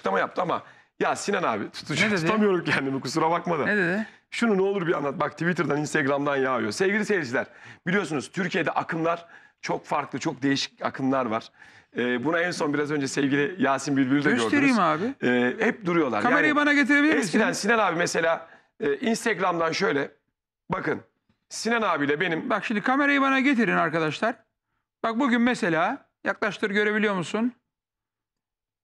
açıklama yaptı ama ya Sinan abi tutucu, tutamıyorum kendimi kusura bakma da. Ne dedi? Şunu ne olur bir anlat. Bak Twitter'dan, Instagram'dan yağıyor. Sevgili seyirciler, biliyorsunuz Türkiye'de akımlar çok farklı, çok değişik akımlar var. Ee, buna en son biraz önce sevgili Yasin Bülbül'ü de Göstereyim gördünüz. abi. Ee, hep duruyorlar. Kamerayı Yani bana getirebilir misin? Eskiden Sinan abi mesela e, Instagram'dan şöyle, bakın Sinan abiyle benim Bak şimdi kamerayı bana getirin arkadaşlar. Bak bugün mesela yaklaştır görebiliyor musun?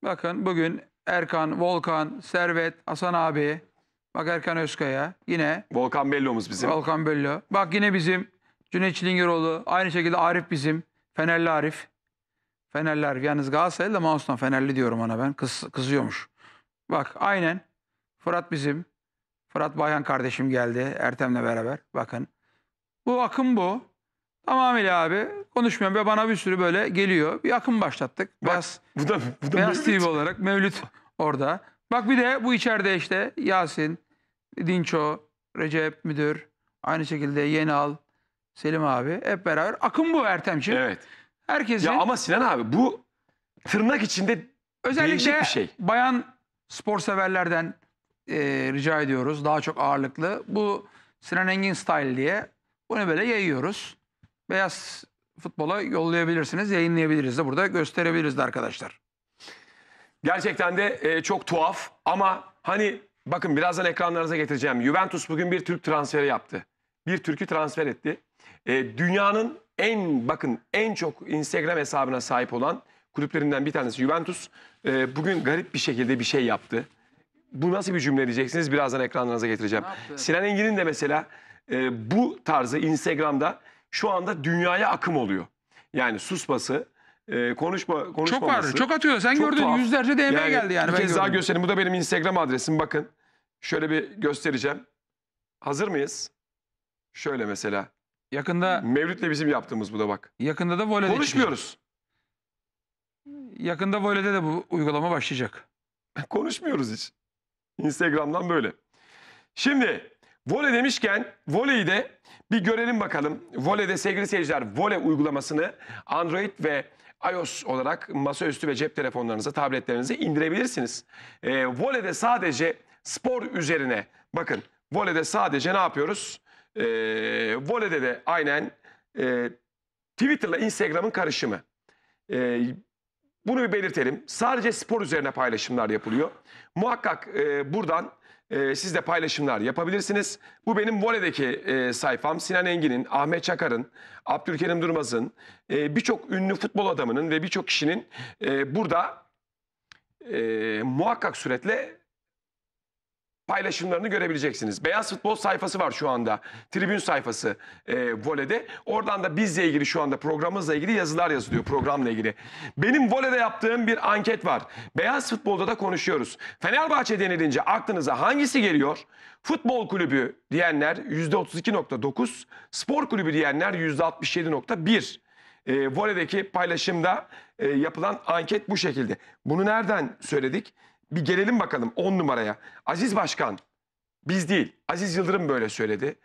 Bakın bugün Erkan, Volkan, Servet, Hasan abi. Bak Erkan Özkaya. Yine Volkan Bello'muz bizim. Volkan Bello. Bak yine bizim Cüneyt Çilingiroğlu. Aynı şekilde Arif bizim. Fenerli Arif. Fenerli Arif. Yalnız Galatasaraylı da Mouse'dan Fenerli diyorum ona ben. Kız, kızıyormuş. Bak aynen. Fırat bizim. Fırat Bayhan kardeşim geldi Ertem'le beraber. Bakın. Bu akım bu. Tamamıyla abi konuşmuyorum ve bana bir sürü böyle geliyor. Bir akım başlattık. Bak, Beyaz, Bu da, bu da Beyaz Mevlüt. TV olarak Mevlüt orada. Bak bir de bu içeride işte Yasin, Dinço, Recep Müdür, aynı şekilde Yenal, Selim abi hep beraber. Akım bu Ertemciğim. Evet. Herkesin Ya ama Sinan abi bu tırnak içinde özellikle bir şey. bayan spor severlerden e, rica ediyoruz. Daha çok ağırlıklı. Bu Sinan Engin Style diye bunu böyle yayıyoruz. Beyaz futbola yollayabilirsiniz, yayınlayabiliriz de burada gösterebiliriz de arkadaşlar. Gerçekten de e, çok tuhaf ama hani bakın birazdan ekranlarınıza getireceğim. Juventus bugün bir Türk transferi yaptı. Bir Türk'ü transfer etti. E, dünyanın en bakın en çok Instagram hesabına sahip olan kulüplerinden bir tanesi Juventus. E, bugün garip bir şekilde bir şey yaptı. Bu nasıl bir cümle diyeceksiniz birazdan ekranlarınıza getireceğim. Sinan Engin'in de mesela e, bu tarzı Instagram'da şu anda dünyaya akım oluyor. Yani susması, e, konuşma, Çok konuşmaması. var, çok atıyor. Sen Çok gördün tuhaf. yüzlerce DM geldi yani. Bir kez daha göstereyim. Bu da benim Instagram adresim. Bakın. Şöyle bir göstereceğim. Hazır mıyız? Şöyle mesela. Yakında Mevlüt'le bizim yaptığımız bu da bak. yakında da voleyde Konuşmuyoruz. çıkacak. Yakında voleyde de bu uygulama başlayacak. Konuşmuyoruz hiç. Instagram'dan böyle. Şimdi voley demişken voleyi de bir görelim bakalım. Voley'de sevgili seyirciler voley uygulamasını Android ve iOS olarak masaüstü ve cep telefonlarınıza, tabletlerinize indirebilirsiniz. Ee, voley'de sadece spor üzerine bakın voley'de sadece ne yapıyoruz? Ee, voley'de de aynen e, Twitter'la Instagram'ın karışımı. Ee, bunu bir belirtelim. Sadece spor üzerine paylaşımlar yapılıyor. Muhakkak e, buradan e, siz de paylaşımlar yapabilirsiniz. Bu benim voleydeki e, sayfam. Sinan Engin'in, Ahmet Çakar'ın, Abdülkerim Durmaz'ın, e, birçok ünlü futbol adamının ve birçok kişinin e, burada e, muhakkak suretle paylaşımlarını görebileceksiniz. Beyaz Futbol sayfası var şu anda. Tribün sayfası e, voleyde. Oradan da bizle ilgili şu anda programımızla ilgili yazılar yazılıyor programla ilgili. Benim voleyde yaptığım bir anket var. Beyaz Futbol'da da konuşuyoruz. Fenerbahçe denilince aklınıza hangisi geliyor? Futbol kulübü diyenler %32.9, spor kulübü diyenler %67.1. E, voleydeki paylaşımda e, yapılan anket bu şekilde. Bunu nereden söyledik? Bir gelelim bakalım 10 numaraya. Aziz Başkan, biz değil, Aziz Yıldırım böyle söyledi.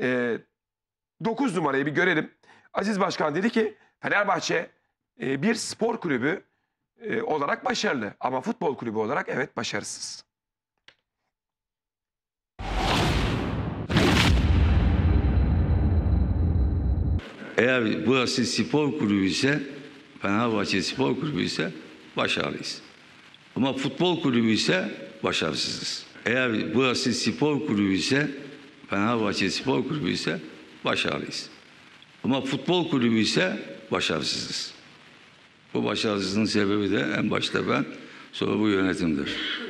E, 9 numarayı bir görelim. Aziz Başkan dedi ki Fenerbahçe e, bir spor kulübü e, olarak başarılı ama futbol kulübü olarak evet başarısız. Eğer burası spor kulübü ise, Fenerbahçe spor kulübü ise başarılıyız. Ama futbol kulübü ise başarısızız. Eğer burası spor kulübü ise, Fenerbahçe spor kulübü ise başarılıyız. Ama futbol kulübü ise başarısızız. Bu başarısızlığın sebebi de en başta ben, sonra bu yönetimdir.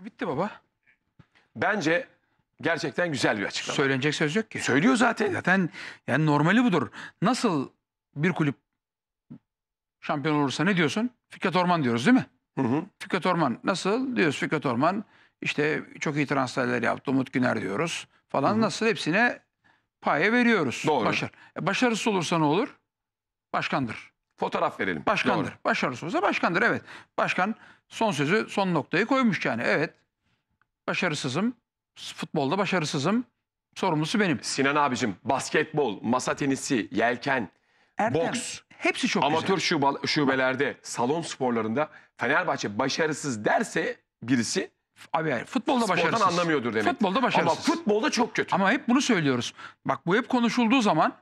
Bitti baba. Bence gerçekten güzel bir açıklama. Söylenecek söz yok ki. Söylüyor zaten. Zaten yani normali budur. Nasıl bir kulüp şampiyon olursa ne diyorsun? Fikret Orman diyoruz değil mi? Hı hı. Fikret Orman nasıl? Diyoruz Fikret Orman işte çok iyi transferler yaptı. Umut Güner diyoruz falan. Nasıl hepsine paye veriyoruz. Doğru. Başar. E, başarısız olursa ne olur? Başkandır. Fotoğraf verelim. Başkandır. Doğru. Başarısız olursa başkandır evet. Başkan son sözü son noktayı koymuş yani. Evet. Başarısızım. Futbolda başarısızım. Sorumlusu benim. Sinan abicim basketbol, masa tenisi, yelken Ertem, boks, hepsi çok amatör güzel. şuba- şubelerde, salon sporlarında Fenerbahçe başarısız derse birisi Abi futbolda spordan başarısız. anlamıyordur demek. Futbolda Ama başarısız. futbolda çok kötü. Ama hep bunu söylüyoruz. Bak bu hep konuşulduğu zaman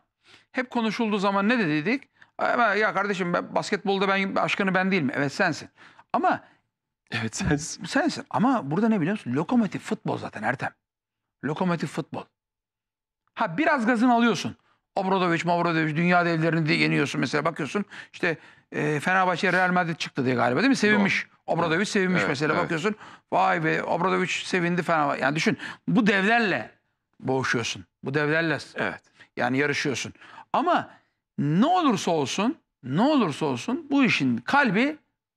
hep konuşulduğu zaman ne dedik? Ama Ya kardeşim ben, basketbolda ben başkanı ben değilim. Evet sensin. Ama Evet sen sensin. Ama burada ne biliyor musun? Lokomotif futbol zaten Ertem. Lokomotif futbol. Ha biraz gazını alıyorsun. Obradoviç, Obradoviç dünya devlerini de yeniyorsun mesela bakıyorsun. işte e, Fenerbahçe Real Madrid çıktı diye galiba değil mi? Sevinmiş. Obradoviç sevinmiş Evet, mesela evet. bakıyorsun. Vay be Obradoviç sevindi Fenerbahçe. Yani düşün bu devlerle boğuşuyorsun. Bu devlerle evet. yani yarışıyorsun. Ama ne olursa olsun, ne olursa olsun bu işin kalbi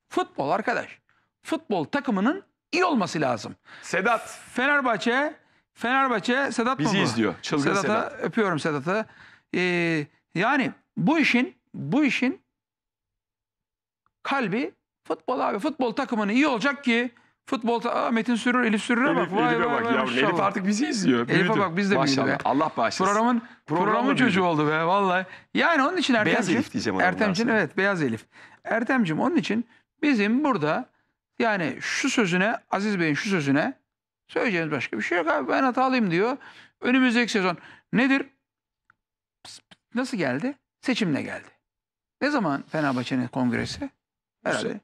futbol arkadaş. Futbol takımının iyi olması lazım. Sedat Fenerbahçe, Fenerbahçe Sedat mı bizi bu? izliyor. Çılgın Sedat'a Sedat. öpüyorum Sedat'ı. Ee, yani bu işin bu işin kalbi futbol abi. Futbol takımının iyi olacak ki futbol ta- Aa, Metin Sürür, Elif Sürür'e bak. Elif, Vay Elif'e vay bak vay yavrum. Elif artık bizi izliyor. Elif'e Büyüdü. bak, biz de büyüdü Maşallah. be. Allah bağışlasın. Programın Programla programın büyüdü. çocuğu oldu be vallahi. Yani onun için. Beyaz Elif diyeceğim ona bundan sonra. evet beyaz Elif. Ertem'cim onun için bizim burada yani şu sözüne Aziz Bey'in şu sözüne söyleyeceğimiz başka bir şey yok abi ben hatalıyım diyor. Önümüzdeki sezon nedir? Nasıl geldi? Seçimle geldi. Ne zaman Fenerbahçe'nin kongresi? Herhalde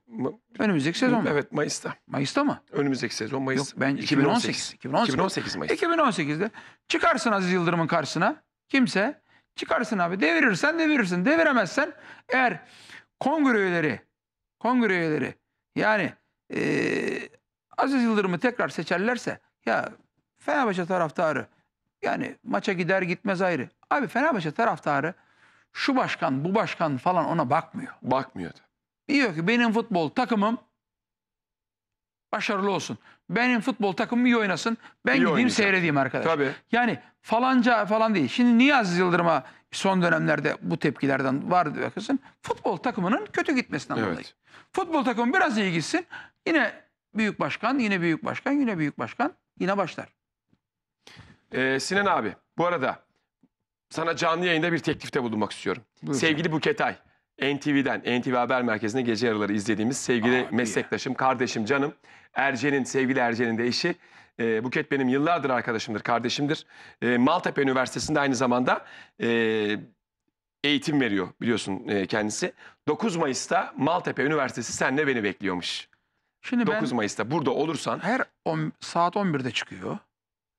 önümüzdeki sezon mu? Evet Mayıs'ta. Mayıs'ta mı? Önümüzdeki sezon Mayıs. Yok ben 2018. 2018. 2018 Mayıs. 2018'de çıkarsın Aziz Yıldırım'ın karşısına kimse çıkarsın abi devirirsen devirirsin deviremezsen eğer kongre üyeleri kongre üyeleri yani eee, Aziz Yıldırım'ı tekrar seçerlerse ya Fenerbahçe taraftarı yani maça gider gitmez ayrı. Abi Fenerbahçe taraftarı şu başkan bu başkan falan ona bakmıyor. Bakmıyordu. Diyor ki benim futbol takımım başarılı olsun. Benim futbol takımım iyi oynasın. Ben İyi gideyim seyredeyim arkadaş. Tabii. Yani falanca falan değil. Şimdi niye Aziz Yıldırım'a son dönemlerde bu tepkilerden var diyorsun? Futbol takımının kötü gitmesinden dolayı. Evet. Futbol takımı biraz iyi gitsin. Yine büyük başkan, yine büyük başkan, yine büyük başkan yine başlar. Ee, Sinan abi bu arada sana canlı yayında bir teklifte bulunmak istiyorum. Buyur Sevgili Buketay, NTV'den, NTV Haber Merkezi'nde gece yarıları izlediğimiz sevgili Abi. meslektaşım, kardeşim, canım. Ercen'in, sevgili Ercen'in de eşi. Ee, Buket benim yıllardır arkadaşımdır, kardeşimdir. Ee, Maltepe Üniversitesi'nde aynı zamanda e, eğitim veriyor biliyorsun e, kendisi. 9 Mayıs'ta Maltepe Üniversitesi senle beni bekliyormuş. Şimdi ben 9 Mayıs'ta burada olursan... her on, saat 11'de çıkıyor.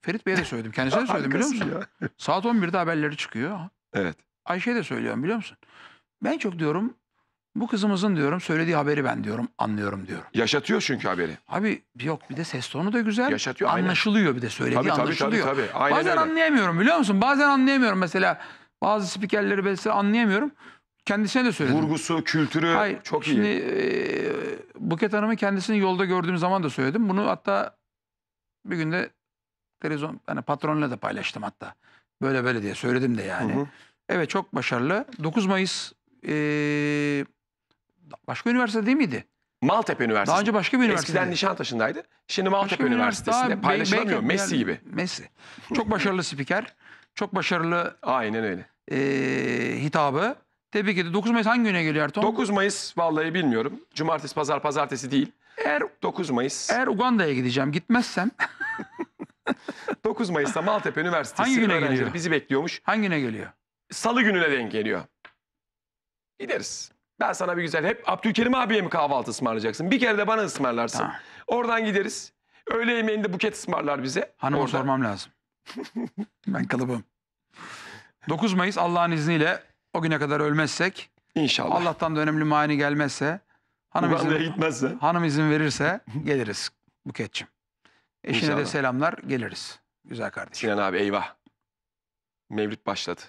Ferit Bey'e de söyledim. Kendisine de söyledim biliyor musun? ya. Saat 11'de haberleri çıkıyor. Evet. Ayşe'ye de söylüyorum biliyor musun? Ben çok diyorum bu kızımızın diyorum söylediği haberi ben diyorum anlıyorum diyorum. Yaşatıyor çünkü haberi. Abi yok bir de ses tonu da güzel. Yaşatıyor, aynen. Anlaşılıyor bir de söylediği Tabii tabii tabii. anlaşılıyor. tabii. Aynen Bazen öyle. anlayamıyorum biliyor musun? Bazen anlayamıyorum mesela. Bazı spikerleri mesela anlayamıyorum. Kendisine de söyledim. Vurgusu, kültürü Hayır, çok şimdi iyi. e, Buket Hanım'ı kendisini yolda gördüğüm zaman da söyledim. Bunu hatta bir günde televizyon hani patronla da paylaştım hatta. Böyle böyle diye söyledim de yani. Hı hı. Evet çok başarılı. 9 Mayıs e, başka üniversite değil miydi? Maltepe Üniversitesi. Daha önce başka bir üniversite. Eskiden Nişantaşı'ndaydı. Şimdi Maltepe. Üniversitesi'nde Daha paylaşılamıyor. Messi gibi. Messi. Çok başarılı spiker. Çok başarılı Aynen öyle. e, hitabı. Tebrik ediyorum. 9 Mayıs hangi güne geliyor Ertuğrul? 9 Mayıs vallahi bilmiyorum. Cumartesi, pazar, pazartesi değil. Eğer, 9 Mayıs. eğer Uganda'ya gideceğim gitmezsem 9 Mayıs'ta Maltepe Üniversitesi Hangi güne öğrencileri geliyor? bizi bekliyormuş. hangi güne geliyor? Salı gününe denk geliyor. Gideriz. Ben sana bir güzel hep Abdülkerim abiye mi kahvaltı ısmarlayacaksın? Bir kere de bana ısmarlarsın. Tamam. Oradan gideriz. Öğle yemeğinde buket ısmarlar bize. Hanıma Orada. sormam lazım. ben kalıbım. 9 Mayıs Allah'ın izniyle o güne kadar ölmezsek, İnşallah. Allah'tan da önemli mani gelmezse, hanım izin, gitmezsen. hanım izin verirse geliriz Buketçim. Eşine de İnşallah. selamlar geliriz. Güzel kardeşim. Sinan abi eyvah. Mevlüt başladı.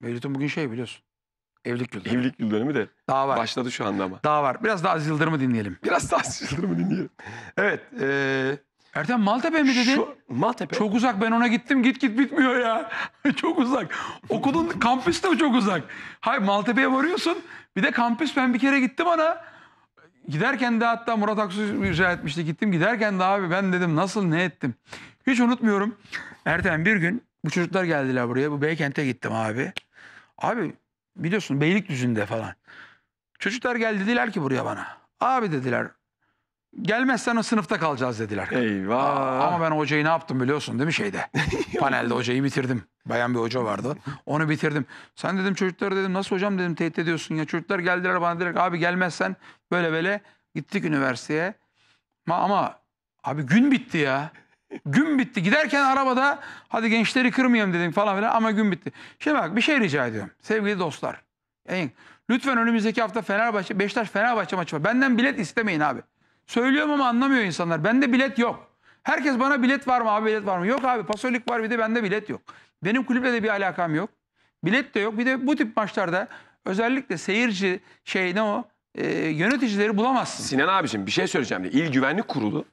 Mevlüt'ün bugün şey biliyorsun. Evlilik yılı. Evlilik yıl dönümü de Daha var. başladı şu anda ama. Daha var. Biraz daha Aziz Yıldırım'ı dinleyelim. Biraz daha Yıldırım'ı dinleyelim. Evet. eee Ertem Maltepe mi dedin? şu Maltepe. Çok uzak ben ona gittim git git bitmiyor ya. çok uzak. Okulun kampüs de çok uzak. Hayır Maltepe'ye varıyorsun. Bir de kampüs ben bir kere gittim ona. Giderken de hatta Murat Aksu rica etmişti. Gittim giderken de abi ben dedim nasıl ne ettim. Hiç unutmuyorum. Ertem bir gün bu çocuklar geldiler buraya. Bu Beykent'e gittim abi. Abi biliyorsun Beylikdüzü'nde falan. Çocuklar geldi dediler ki buraya bana. Abi dediler gelmezsen o sınıfta kalacağız dediler. Eyvah. Ama ben hocayı ne yaptım biliyorsun değil mi şeyde? Panelde hocayı bitirdim. Bayan bir hoca vardı. Onu bitirdim. Sen dedim çocuklara dedim nasıl hocam dedim tehdit ediyorsun ya. Çocuklar geldiler bana ki, abi gelmezsen böyle böyle gittik üniversiteye. Ma- Ama abi gün bitti ya. Gün bitti. Giderken arabada hadi gençleri kırmayalım dedim falan filan ama gün bitti. Şimdi bak bir şey rica ediyorum. Sevgili dostlar. En- Lütfen önümüzdeki hafta Fenerbahçe, Beşiktaş Fenerbahçe maçı var. Benden bilet istemeyin abi. Söylüyorum ama anlamıyor insanlar. Bende bilet yok. Herkes bana bilet var mı abi bilet var mı? Yok abi pasolik var bir de bende bilet yok. Benim kulüple de bir alakam yok. Bilet de yok. Bir de bu tip maçlarda özellikle seyirci şey ne o e, yöneticileri bulamazsın. Sinan abicim bir şey söyleyeceğim. İl Güvenlik Kurulu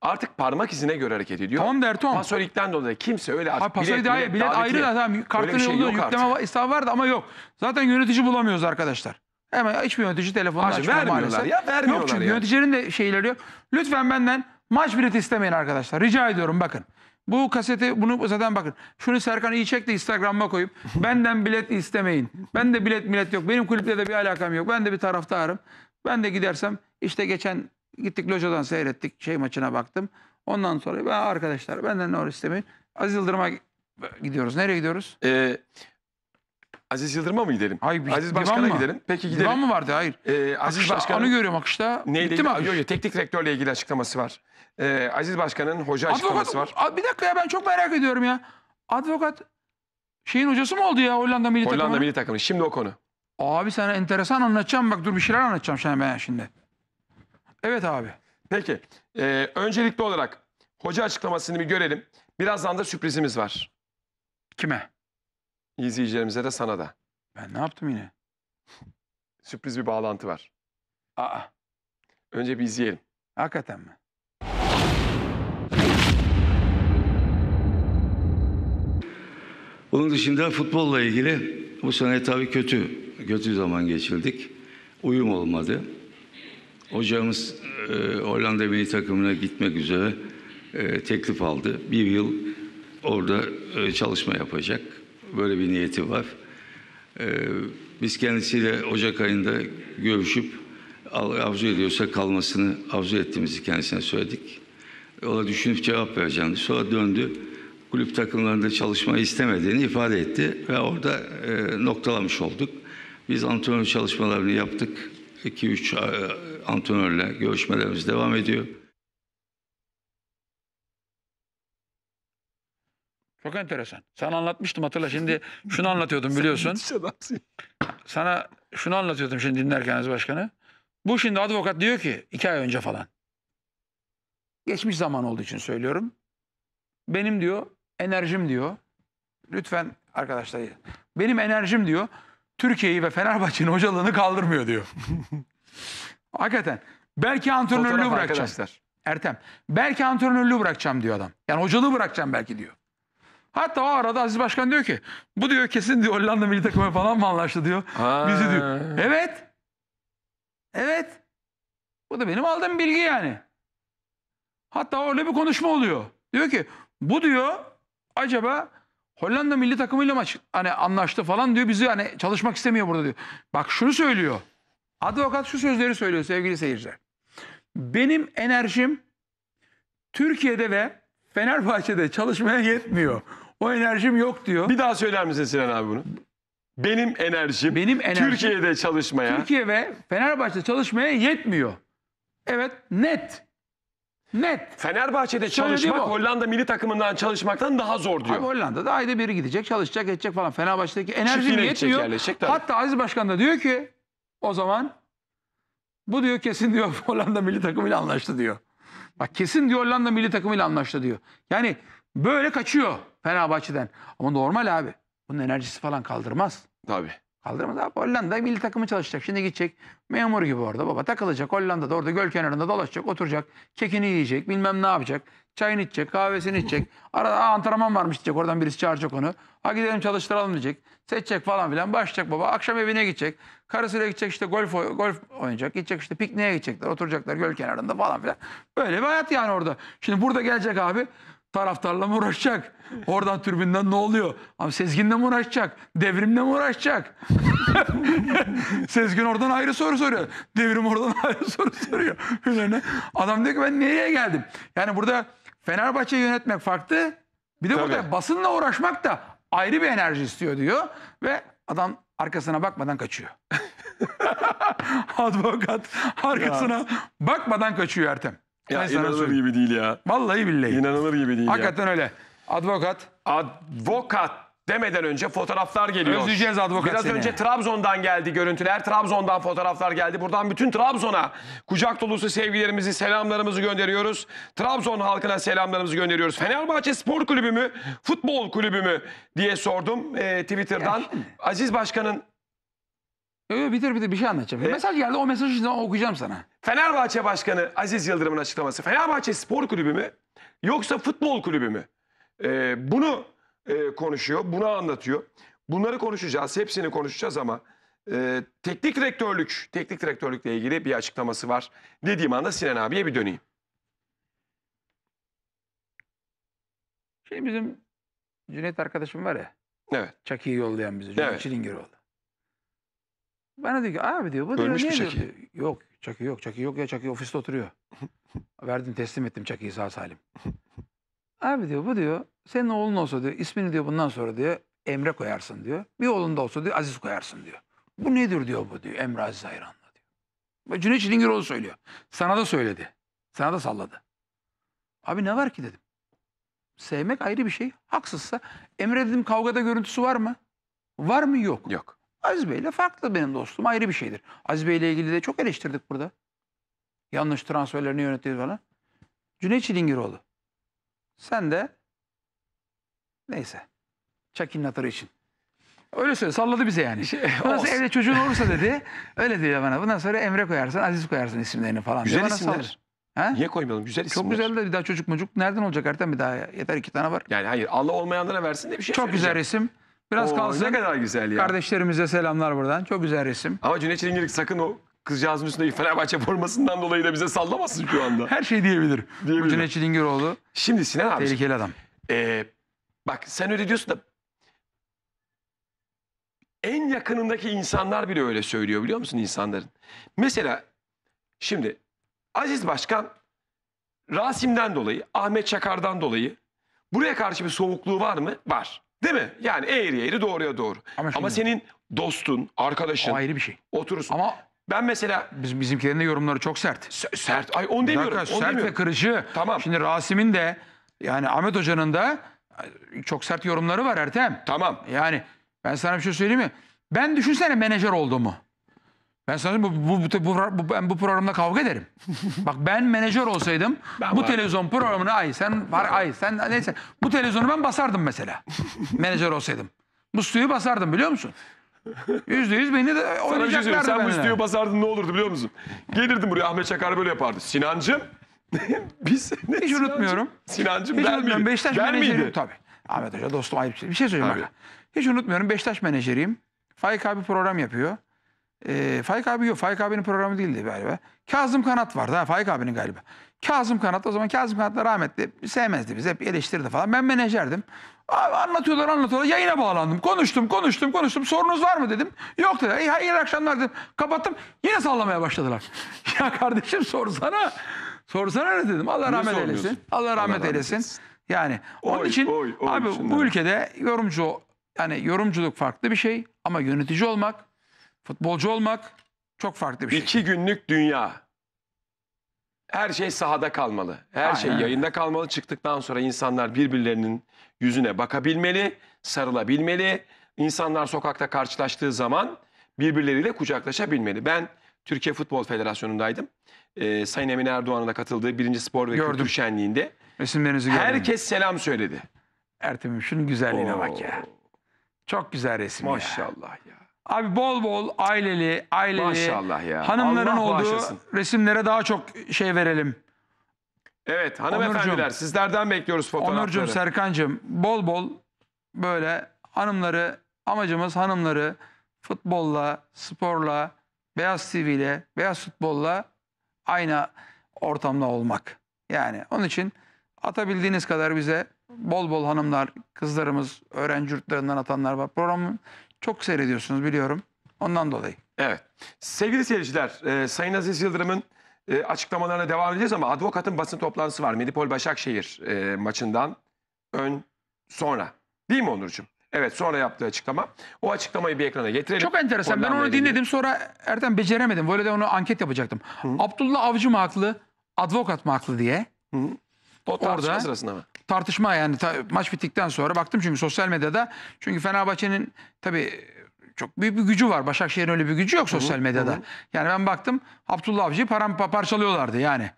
artık parmak izine göre hareket ediyor. Tamam da Ertuğrul. Pasolikten dolayı kimse öyle artık pasolik daha iyi. Bilet ayrı da tamam. Kartın şey yok Yükleme artık. israf vardı ama yok. Zaten yönetici bulamıyoruz arkadaşlar. Hemen hiçbir yönetici telefonunu Hacı, açmıyor vermiyorlar maalesef. ya, vermiyorlar Yok çünkü ya. yöneticilerin de şeyleri yok. Lütfen benden maç bileti istemeyin arkadaşlar. Rica ediyorum bakın. Bu kaseti bunu zaten bakın. Şunu Serkan iyi çek de Instagram'a koyup benden bilet istemeyin. Ben de bilet millet yok. Benim kulüple de bir alakam yok. Ben de bir taraftarım. Ben de gidersem işte geçen gittik locadan seyrettik. Şey maçına baktım. Ondan sonra ben arkadaşlar benden ne olur istemeyin. Aziz Yıldırım'a gidiyoruz. Nereye gidiyoruz? Ee, Aziz Yıldırım'a mı gidelim? Hayır, bir- Aziz divan Başkan'a mı? gidelim. Peki gidelim. Divan mı vardı? Hayır. Ee, Aziz Akışta, Başkan'ın Onu görüyorum akışta. neyle Bitti ilgili? mi akış? Yok, yok, teknik direktörle ilgili açıklaması var. Ee, Aziz Başkan'ın hoca açıklaması var. Advokat, Aa, bir dakika ya ben çok merak ediyorum ya. Advokat şeyin hocası mı oldu ya Hollanda milli Hollanda takımının? milli takımı. Şimdi o konu. Abi sana enteresan anlatacağım bak dur bir şeyler anlatacağım sana ben şimdi. Evet abi. Peki. ee, öncelikli olarak hoca açıklamasını bir görelim. Birazdan da sürprizimiz var. Kime? İzleyicilerimize de sana da. Ben ne yaptım yine? Sürpriz bir bağlantı var. Aa Önce bir izleyelim. hakikaten mi? Onun dışında futbolla ilgili bu sene tabii kötü, kötü zaman geçirdik. Uyum olmadı. Hocamız e, Hollanda milli takımına gitmek üzere e, teklif aldı. Bir yıl orada e, çalışma yapacak. Böyle bir niyeti var. E, biz kendisiyle Ocak ayında görüşüp arzu ediyorsa kalmasını arzu ettiğimizi kendisine söyledik. O da düşünüp cevap vereceğini. Sonra döndü. Kulüp takımlarında çalışmayı istemediğini ifade etti ve orada e, noktalamış olduk. Biz antrenör çalışmalarını yaptık. 2-3 e, antrenörle görüşmelerimiz devam ediyor. Çok enteresan. Sana anlatmıştım hatırla şimdi şunu anlatıyordum biliyorsun. Sana şunu anlatıyordum şimdi dinlerken Aziz Başkanı. Bu şimdi avukat diyor ki iki ay önce falan. Geçmiş zaman olduğu için söylüyorum. Benim diyor enerjim diyor. Lütfen arkadaşlar benim enerjim diyor. Türkiye'yi ve Fenerbahçe'nin hocalığını kaldırmıyor diyor. Hakikaten. Belki antrenörlüğü Fotoğraf bırakacağım. arkadaşlar. Ertem. Belki antrenörlüğü bırakacağım diyor adam. Yani hocalığı bırakacağım belki diyor. Hatta o arada Aziz Başkan diyor ki bu diyor kesin diyor Hollanda milli takımı falan mı anlaştı diyor. Ha. Bizi diyor. Evet. Evet. Bu da benim aldığım bilgi yani. Hatta öyle bir konuşma oluyor. Diyor ki bu diyor acaba Hollanda milli takımıyla maç hani anlaştı falan diyor bizi hani çalışmak istemiyor burada diyor. Bak şunu söylüyor. Advokat şu sözleri söylüyor sevgili seyirciler. Benim enerjim Türkiye'de ve Fenerbahçe'de çalışmaya yetmiyor. O enerjim yok diyor. Bir daha söyler misin Sinan abi bunu? Benim enerjim, Benim enerjim Türkiye'de çalışmaya. Türkiye ve Fenerbahçe çalışmaya yetmiyor. Evet net. Net. Fenerbahçe'de çalışmak. Hollanda milli takımından çalışmaktan daha zor diyor. Abi Hollanda'da ayda biri gidecek, çalışacak, edecek falan. Fenerbahçe'deki enerjim Çiftliğine gidecek, yetmiyor. yerleşecek tabii. Hatta Aziz Başkan da diyor ki o zaman bu diyor kesin diyor Hollanda milli takımıyla anlaştı diyor. Bak kesin diyor Hollanda milli takımıyla anlaştı diyor. Yani böyle kaçıyor Fenerbahçe'den. Ama normal abi. Bunun enerjisi falan kaldırmaz. Tabii. Kaldırmaz abi. Hollanda milli takımı çalışacak. Şimdi gidecek memur gibi orada baba takılacak. Hollanda'da orada göl kenarında dolaşacak, oturacak. Kekini yiyecek, bilmem ne yapacak. Çayını içecek, kahvesini içecek. Arada "Aa, antrenman varmış diyecek. Oradan birisi çağıracak onu. Ha gidelim çalıştıralım diyecek. Seçecek falan filan. Başlayacak baba. Akşam evine gidecek. Karısıyla gidecek işte golf golf oynayacak. Gidecek işte pikniğe gidecekler. Oturacaklar göl kenarında falan filan. Böyle bir hayat yani orada. Şimdi burada gelecek abi. Taraftarla mı uğraşacak? Oradan tribünden ne oluyor? Ama Sezgin'le mi uğraşacak? Devrimle mi uğraşacak? Sezgin oradan ayrı soru soruyor. Devrim oradan ayrı soru soruyor. Öyle. Adam diyor ki ben nereye geldim? Yani burada Fenerbahçe'yi yönetmek farklı. Bir de burada Tabii. basınla uğraşmak da ayrı bir enerji istiyor diyor. Ve adam arkasına bakmadan kaçıyor. Advokat arkasına bakmadan kaçıyor Ertem. Ya Ben sana inanılır söyleyeyim. gibi değil ya. Vallahi billahi. İnanılır gibi değil ya. Hakikaten öyle. Advokat. Advokat demeden önce fotoğraflar geliyor. Özleyeceğiz advokat Biraz seni. önce Trabzon'dan geldi görüntüler. Trabzon'dan fotoğraflar geldi. Buradan bütün Trabzon'a kucak dolusu sevgilerimizi, selamlarımızı gönderiyoruz. Trabzon halkına selamlarımızı gönderiyoruz. Fenerbahçe Spor Kulübü mü, futbol kulübü mü diye sordum e, Twitter'dan. Ya Aziz Başkan'ın Yok yok bitir bitir bir şey anlatacağım. Mesaj geldi o mesajı şimdi okuyacağım sana. Fenerbahçe Başkanı Aziz Yıldırım'ın açıklaması. Fenerbahçe Spor Kulübü mü yoksa futbol kulübü mü? Ee, bunu e, konuşuyor, bunu anlatıyor. Bunları konuşacağız, hepsini konuşacağız ama e, teknik direktörlük, teknik direktörlükle ilgili bir açıklaması var. Dediğim anda Sinan abiye bir döneyim. Şey bizim Cüneyt arkadaşım var ya. Evet. Çakı'yı yollayan bizi. Cüneyt Evet. Çilingiroğlu. Bana diyor ki abi diyor bu diyor Ölmüş mü niye diyor, Çaki? diyor. Yok Çakı yok Çakı yok ya Çakı ofiste oturuyor. Verdim teslim ettim Çakı'yı sağ salim. abi diyor bu diyor senin oğlun olsa diyor ismini diyor bundan sonra diyor Emre koyarsın diyor. Bir oğlun da olsa diyor Aziz koyarsın diyor. Bu nedir diyor bu diyor Emre Aziz hayranla diyor. Cüneyt Çilingiroğlu söylüyor. Sana da söyledi. Sana da salladı. Abi ne var ki dedim. Sevmek ayrı bir şey. Haksızsa Emre dedim kavgada görüntüsü var mı? Var mı? Yok. Yok. Aziz Bey'le farklı benim dostum ayrı bir şeydir. Aziz Bey'le ilgili de çok eleştirdik burada. Yanlış transferlerini yönettiği falan. Cüneyt Çilingiroğlu. Sen de neyse. Çakin'in hatırı için. Öyle söyle salladı bize yani. Şey, Bundan sonra evde çocuğun olursa dedi. Öyle diyor bana. Bundan sonra Emre koyarsın, Aziz koyarsın isimlerini falan. diyor. Güzel Bana isimler. Ha? Niye koymayalım? Güzel isimler. Çok güzel de bir daha çocuk mucuk. Nereden olacak Ertem bir daha ya? Yeter iki tane var. Yani hayır Allah olmayanlara versin de bir şey Çok güzel söyleyeceğim. Biraz Oo, kalsın. Ne kadar güzel ya. Kardeşlerimize selamlar buradan. Çok güzel resim. Ama Cüneyt Çilingir sakın o kızcağızın üstündeki Fenerbahçe formasından dolayı da bize sallamasın şu anda. Her şey diyebilir. Diyebilir. Bu Cüneyt Çilingiroğlu Şimdi Sinan abi. tehlikeli adam. Ee, bak sen öyle diyorsun da en yakınındaki insanlar bile öyle söylüyor biliyor musun insanların? Mesela şimdi Aziz Başkan Rasim'den dolayı, Ahmet Çakar'dan dolayı buraya karşı bir soğukluğu var mı? Var. Değil mi? Yani eğri eğri doğruya doğru. Ama Ama, şimdi- senin dostun, arkadaşın O ayrı bir şey. oturursun. Ama Ben mesela biz, bizimkilerin de yorumları çok sert. s- sert, ay onu Bir demiyorum. dakika, onu sert ve demiyorum. kırıcı. Tamam. Şimdi Rasim'in de yani Ahmet Hoca'nın da çok sert yorumları var Ertem. Tamam. Yani ben sana bir şey söyleyeyim mi? Ben düşünsene menajer olduğumu. Ben sana bu, bu, bu, bu- bu- ben bu programda kavga ederim. Bak ben menajer olsaydım Ben bu var. televizyon programını ay sen var ay sen neyse bu televizyonu ben basardım mesela. menajer olsaydım. Bu stüdyoyu basardım biliyor musun? Yüzde yüz beni de Sana bir şey söyleyeyim. Sen bu benimle. stüdyo basardın ne olurdu biliyor musun? Gelirdim buraya Ahmet Çakar böyle yapardı. Sinancım. Biz ne Hiç Sinancım? unutmuyorum. Sinancım Hiç der unutmuyorum. miydi? Beşiktaş Der menajeriyim. miydi? Tabii. Ahmet Hoca dostum bir şey. Bir şey söyleyeyim. Hiç unutmuyorum. Beşiktaş menajeriyim. Faik abi program yapıyor. Ee, Faik abi yok. Faik abinin programı değildi galiba. Kazım Kanat vardı. Ha, Faik abinin galiba. Kazım Kanat o zaman Kazım Kanat da rahmetli sevmezdi bizi. Hep eleştirdi falan. Ben menajerdim. Abi anlatıyorlar anlatıyorlar. Yayına bağlandım. Konuştum konuştum konuştum. Sorunuz var mı dedim. Yok dedi. İyi, hayırlı akşamlar dedim. Kapattım. Yine sallamaya başladılar. ya kardeşim sorsana. Sorsana ne dedim. Allah rahmet eylesin. Allah rahmet rahmet eylesin. eylesin. Yani onun Oy, için oy, oy, abi bu ülkede yorumcu yani yorumculuk farklı bir şey ama yönetici olmak, futbolcu olmak çok farklı bir şey. İki günlük dünya. Her şey sahada kalmalı. Her şey Aynen. yayında kalmalı. Çıktıktan sonra insanlar birbirlerinin yüzüne bakabilmeli, sarılabilmeli. İnsanlar sokakta karşılaştığı zaman birbirleriyle kucaklaşabilmeli. Ben Türkiye Futbol Federasyonu'ndaydım. Ee, Sayın Emin Erdoğan'ın da katıldığı birinci spor ve Gördüm. kültür şenliğinde. Resimlerinizi gördüm. Herkes selam söyledi. Ertem'im şunun güzelliğine bak ya. Oo, Çok güzel resim ya. Maşallah ya. Abi bol bol aileli, aileli Maşallah ya. hanımların Allah olduğu bağışlasın. resimlere daha çok şey verelim. Evet hanımefendiler Onurcuğum. sizlerden bekliyoruz fotoğrafları. Onurcuğum, Serkancığım bol bol böyle hanımları, amacımız hanımları futbolla, sporla, Beyaz TV ile, Beyaz Futbolla aynı ortamda olmak. Yani onun için atabildiğiniz kadar bize bol bol hanımlar, kızlarımız, öğrenci yurtlarından atanlar var. Programı çok seyrediyorsunuz biliyorum. Ondan dolayı. Evet. Sevgili seyirciler, e, Sayın Aziz Yıldırım'ın e, açıklamalarına devam edeceğiz ama advokatın basın toplantısı var. Medipol Başakşehir e, maçından ön sonra. Değil mi Onurcuğum? Evet sonra yaptığı açıklama. O açıklamayı bir ekrana getirelim. Çok enteresan. Ben onu ilgili. dinledim sonra Ertem beceremedim. Voley'de onu anket yapacaktım. Abdullah Avcı mı haklı, advokat mı haklı diye O tartışma orada- sırasında mı? tartışma yani ta- maç bittikten sonra baktım çünkü sosyal medyada çünkü Fenerbahçe'nin tabii çok büyük bir gücü var. Başakşehir'in öyle bir gücü yok sosyal medyada. Yani ben baktım Abdullah Avcı'yı param parçalıyorlardı yani.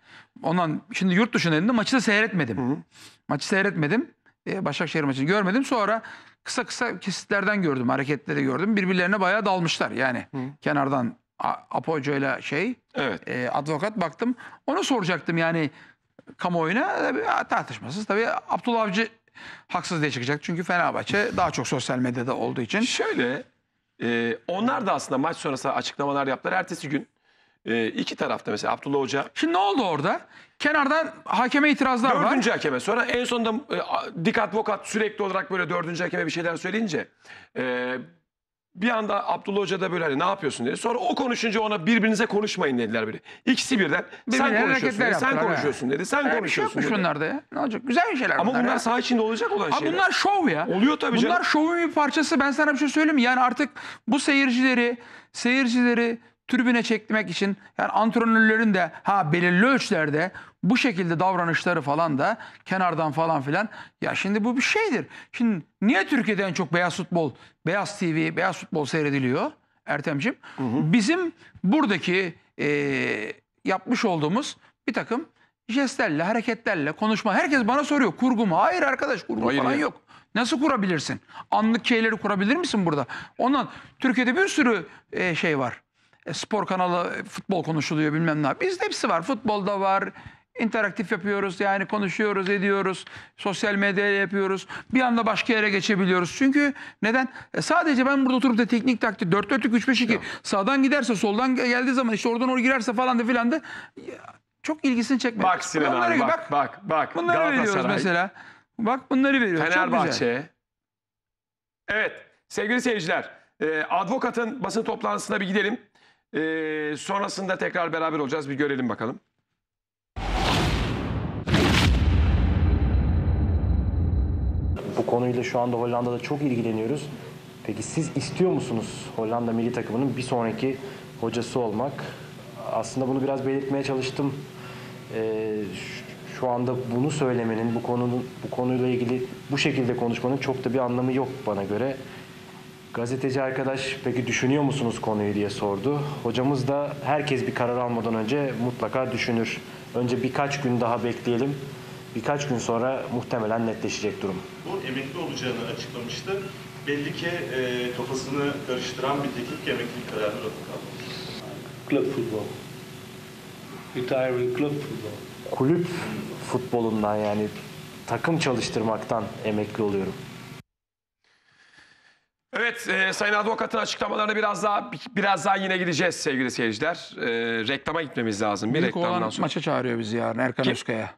Ondan şimdi yurt dışındaydım da maçı da seyretmedim. Maçı seyretmedim. Ee, Başakşehir maçını görmedim. Sonra kısa kısa kesitlerden gördüm, hareketleri gördüm. Birbirlerine bayağı dalmışlar yani. Kenardan A- Apo Hoca ile şey Evet. e, advokat baktım. Onu soracaktım yani kamuoyuna. Tabii, tartışmasız tabii Abdullah Avcı haksız diye çıkacak. Çünkü Fenerbahçe daha çok sosyal medyada olduğu için. Şöyle, e, onlar da aslında maç sonrası açıklamalar yaptılar. Ertesi gün e, iki tarafta mesela Abdullah Hoca Şimdi ne oldu orada? Kenardan hakeme itirazlar var. Dördüncü hakeme sonra en sonunda e, dik advokat sürekli olarak böyle dördüncü hakeme bir şeyler söyleyince e, bir anda Abdullah Hoca da böyle hani ne yapıyorsun dedi. Sonra o konuşunca ona birbirinize konuşmayın dediler böyle. İkisi birden sen Birbirlerine konuşuyorsun hareketler dedi, sen yaptılar, konuşuyorsun dedi, sen Öyle bir şey konuşuyorsun yokmuş dedi. bunlarda ya. Ne olacak? Güzel şeyler Ama bunlar ya. saha içinde olacak olan Abi şeyler. bunlar şov ya. Oluyor tabii Bunlar canım. şovun bir parçası. Ben sana bir şey söyleyeyim mi? Yani artık bu seyircileri, seyircileri tribüne çekmek için yani antrenörlerin de ha belirli ölçülerde bu şekilde davranışları falan da kenardan falan filan ya şimdi bu bir şeydir. Şimdi niye Türkiye'de en çok beyaz futbol, beyaz TV, beyaz futbol seyrediliyor Ertemciğim? Bizim buradaki eee, yapmış olduğumuz bir takım jestlerle, hareketlerle, konuşma. Herkes bana soruyor kurgu mu? Hayır arkadaş kurgu Hayır falan ya. yok. Nasıl kurabilirsin? Anlık şeyleri kurabilir misin burada? Ondan Türkiye'de bir sürü e, şey var. E, spor kanalı, e, futbol konuşuluyor bilmem ne. Bizde hepsi var. Futbolda var. interaktif yapıyoruz yani konuşuyoruz ediyoruz sosyal medyayla yapıyoruz bir anda başka yere geçebiliyoruz çünkü neden E, sadece ben burada oturup da teknik taktik 4 4 3 5 2 sağdan giderse soldan geldiği zaman işte oradan oraya girerse falan da filan da ya, çok ilgisini çekmedi. Bak Sinan abi bak bak bak. Bunları veriyoruz mesela. Bak bunları veriyoruz. Fenerbahçe. Evet sevgili seyirciler e, advokatın basın toplantısına bir gidelim. E, sonrasında tekrar beraber olacağız bir görelim bakalım. Bu konuyla şu anda Hollanda'da çok ilgileniyoruz. Peki siz istiyor musunuz Hollanda milli takımının bir sonraki hocası olmak? Aslında bunu biraz belirtmeye çalıştım. Ee, şu anda bunu söylemenin, bu konunun bu konuyla ilgili bu şekilde konuşmanın çok da bir anlamı yok bana göre. Gazeteci arkadaş peki düşünüyor musunuz konuyu diye sordu. Hocamız da herkes bir karar almadan önce mutlaka düşünür. Önce birkaç gün daha bekleyelim. Birkaç gün sonra muhtemelen netleşecek durum. Bu emekli olacağını açıklamıştı. Belli ki e, kafasını karıştıran bir teknik emeklilik kararı aldı. club football. Retiring club football. Kulüp futbolundan yani takım çalıştırmaktan emekli oluyorum. Evet e, Sayın Advokat'ın açıklamalarına biraz daha biraz daha yine gideceğiz sevgili seyirciler. E, reklama gitmemiz lazım. Bir Büyük reklamdan olan sonra. maça çağırıyor bizi yarın Erkan Kim? Özkaya.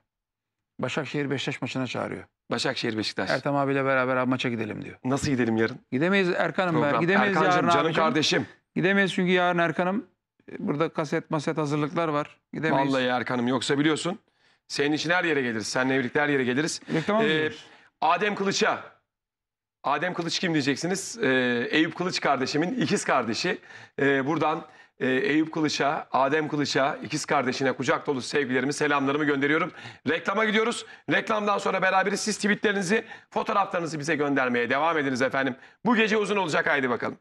Başakşehir Beşiktaş maçına çağırıyor. Başakşehir Beşiktaş. Ertem abiyle beraber abi maça gidelim diyor. Nasıl gidelim yarın? Gidemeyiz Erkan'ım ben. Gidemeyiz Erkancığım yarın canım abicim. kardeşim. Gidemeyiz çünkü yarın Erkan'ım. e, Burada kaset maset hazırlıklar var. Gidemeyiz. Vallahi Erkan'ım yoksa biliyorsun. Senin için her yere geliriz. Seninle birlikte her yere geliriz. Reklama Ee? Adem Kılıç'a. Adem Kılıç kim diyeceksiniz? Ee, Eyüp Kılıç kardeşimin ikiz kardeşi. Ee, buradan e, Eyüp Kılıç'a, Adem Kılıç'a, ikiz kardeşine kucak dolu sevgilerimi, selamlarımı gönderiyorum. Reklama gidiyoruz. Reklamdan sonra beraberiz. Siz tweetlerinizi, fotoğraflarınızı bize göndermeye devam ediniz efendim. Bu gece uzun olacak. Haydi bakalım.